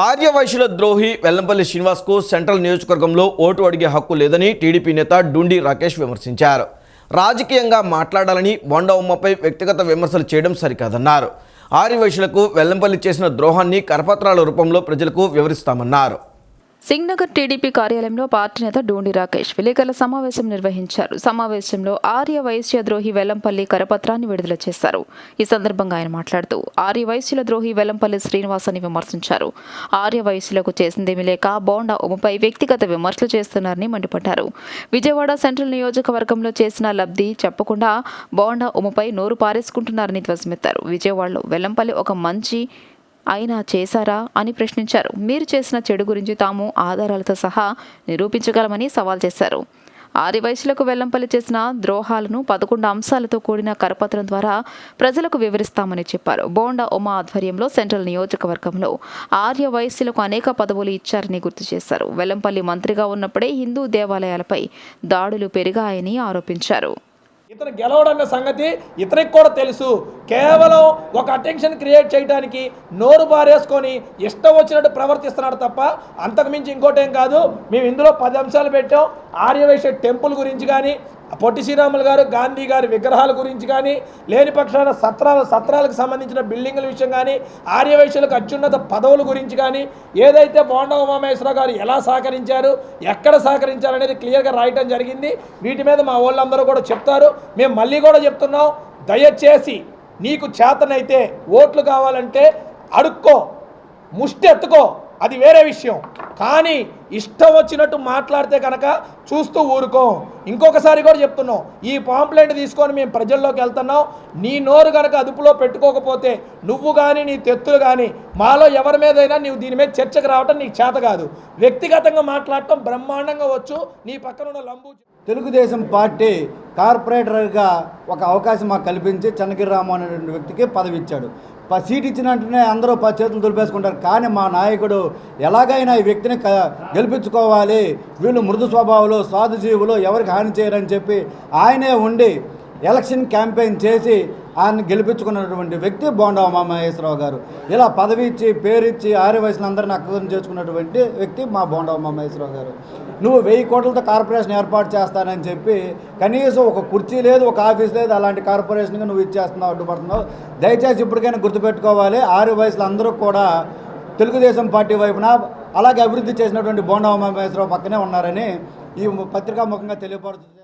ఆర్యవైశ్యుల ద్రోహి వెల్లంపల్లి శ్రీనివాస్కు సెంట్రల్ నియోజకవర్గంలో ఓటు అడిగే హక్కు లేదని టీడీపీ నేత డుండి రాకేష్ విమర్శించారు. రాజకీయంగా మాట్లాడాలని బొండ ఉమ్మపై వ్యక్తిగత విమర్శలు చేయడం సరికాదన్నారు. ఆర్యవైశ్యులకు వెల్లంపల్లి చేసిన ద్రోహాన్ని కరపత్రాల రూపంలో ప్రజలకు వివరిస్తామన్నారు. సింగ్నగర్ టీడీపీ కార్యాలయంలో పార్టీ నేత డోండి రాకేష్ విలేకరుల సమావేశం నిర్వహించారు. సమావేశంలో ఆర్య వైశ్య ద్రోహి వెల్లంపల్లి కరపత్రాన్ని విడుదల చేశారు. ఈ సందర్భంగా ఆయన మాట్లాడుతూ ఆర్య వైశ్యుల ద్రోహి వెల్లంపల్లి శ్రీనివాసాన్ని విమర్శించారు. ఆర్య వైశ్యులకు చేసిందేమీ లేక బోండా ఉమపై వ్యక్తిగత విమర్శలు చేస్తున్నారని మండిపడ్డారు. విజయవాడ సెంట్రల్ నియోజకవర్గంలో చేసిన లబ్ధి చెప్పకుండా బోండా ఉమపై నోరు పారేసుకుంటున్నారని ధ్వజమెత్తారు. విజయవాడలో వెల్లంపల్లి ఒక మంచి అయినా చేశారా అని ప్రశ్నించారు. మీరు చేసిన చెడు గురించి తాము ఆధారాలతో సహా నిరూపించగలమని సవాల్ చేశారు. ఆది వయసులకు వెల్లంపల్లి చేసిన ద్రోహాలను పదకొండు అంశాలతో కూడిన కరపత్రం ద్వారా ప్రజలకు వివరిస్తామని చెప్పారు. బోండా ఉమా ఆధ్వర్యంలో సెంట్రల్ నియోజకవర్గంలో ఆర్య వయస్సులకు అనేక పదవులు ఇచ్చారని గుర్తు చేశారు. వెల్లంపల్లి మంత్రిగా ఉన్నప్పుడే హిందూ దేవాలయాలపై దాడులు పెరిగాయని ఆరోపించారు. ఇతను గెలవడన్న సంగతి ఇతనికి కూడా తెలుసు. కేవలం ఒక అటెన్షన్ క్రియేట్ చేయడానికి నోరు బారేసుకొని ఇష్టం వచ్చినట్టు ప్రవర్తిస్తున్నాడు తప్ప అంతకుమించి ఇంకోటేం కాదు. మేము ఇందులో పది అంశాలు పెట్టాం. ఆర్యవైశ్య టెంపుల్ గురించి కానీ పొట్టి శ్రీరాములు గారు గాంధీ గారి విగ్రహాల గురించి కానీ లేని పక్షాన సత్రాల సత్రాలకు సంబంధించిన బిల్డింగుల విషయం కానీ ఆర్యవైశ్యులకు అత్యున్నత పదవుల గురించి కానీ ఏదైతే బోండా ఉమామేశ్వరరావు గారు ఎలా సహకరించారు ఎక్కడ సహకరించారు అనేది క్లియర్గా రాయటం జరిగింది. వీటి మీద మా వాళ్ళందరూ కూడా చెప్తారు. మేము మళ్ళీ కూడా చెప్తున్నాం. దయచేసి నీకు చేతనైతే ఓట్లు కావాలంటే అడుక్కో ముష్టి ఎత్తుకో అది వేరే విషయం. కానీ ఇష్టం వచ్చినట్టు మాట్లాడితే కనుక చూస్తూ ఊరుకోం. ఇంకొకసారి కూడా చెప్తున్నాం ఈ పాంప్లెంట్ తీసుకొని మేము ప్రజల్లోకి వెళ్తున్నాం. నీ నోరు కనుక అదుపులో పెట్టుకోకపోతే నువ్వు కానీ నీ తెత్తులు కానీ మాలో ఎవరి మీదైనా నీవు దీని మీద చర్చకు రావటం నీకు చేత కాదు. వ్యక్తిగతంగా మాట్లాడటం బ్రహ్మాండంగా వచ్చు. నీ పక్కన ఉన్న లంబు తెలుగుదేశం పార్టీ కార్పొరేటర్గా ఒక అవకాశం మాకు కల్పించి చన్నగిరి రాము అనేటువంటి వ్యక్తికి పదవి ఇచ్చాడు సీట్ ఇచ్చిన వెంటనే అందరూ చేతులు దులిపేసుకుంటారు. కానీ మా నాయకుడు ఎలాగైనా ఈ వ్యక్తిని గెలిపించుకోవాలి. వీళ్ళు మృదు స్వభావాలు సాధుజీవులు ఎవరికి హాని చేయరని చెప్పి ఆయనే ఉండి ఎలక్షన్ క్యాంపెయిన్ చేసి ఆయన గెలిపించుకున్నటువంటి వ్యక్తి బోండా ఉమామహేశ్వరరావు గారు. ఇలా పదవి ఇచ్చి పేరిచ్చి ఇచ్చి ఆర్య వయసులో అందరిని అక్కదం చేసుకున్నటువంటి వ్యక్తి మా బోండా ఉమామహేశ్వరరావు గారు. నువ్వు వెయ్యి కోట్లతో కార్పొరేషన్ ఏర్పాటు చేస్తానని చెప్పి కనీసం ఒక కుర్చీ లేదు ఒక ఆఫీస్ లేదు అలాంటి కార్పొరేషన్గా నువ్వు ఇచ్చేస్తున్నావు అడ్డుపడుతున్నావు. దయచేసి ఇప్పటికైనా గుర్తుపెట్టుకోవాలి ఆరు వయసులు అందరూ కూడా తెలుగుదేశం పార్టీ వైపున అలాగే అభివృద్ధి చేసినటువంటి బోండా ఉమామహేశ్వరరావు పక్కనే ఉన్నారని ఈ పత్రికా ముఖంగా తెలియపడుతుంది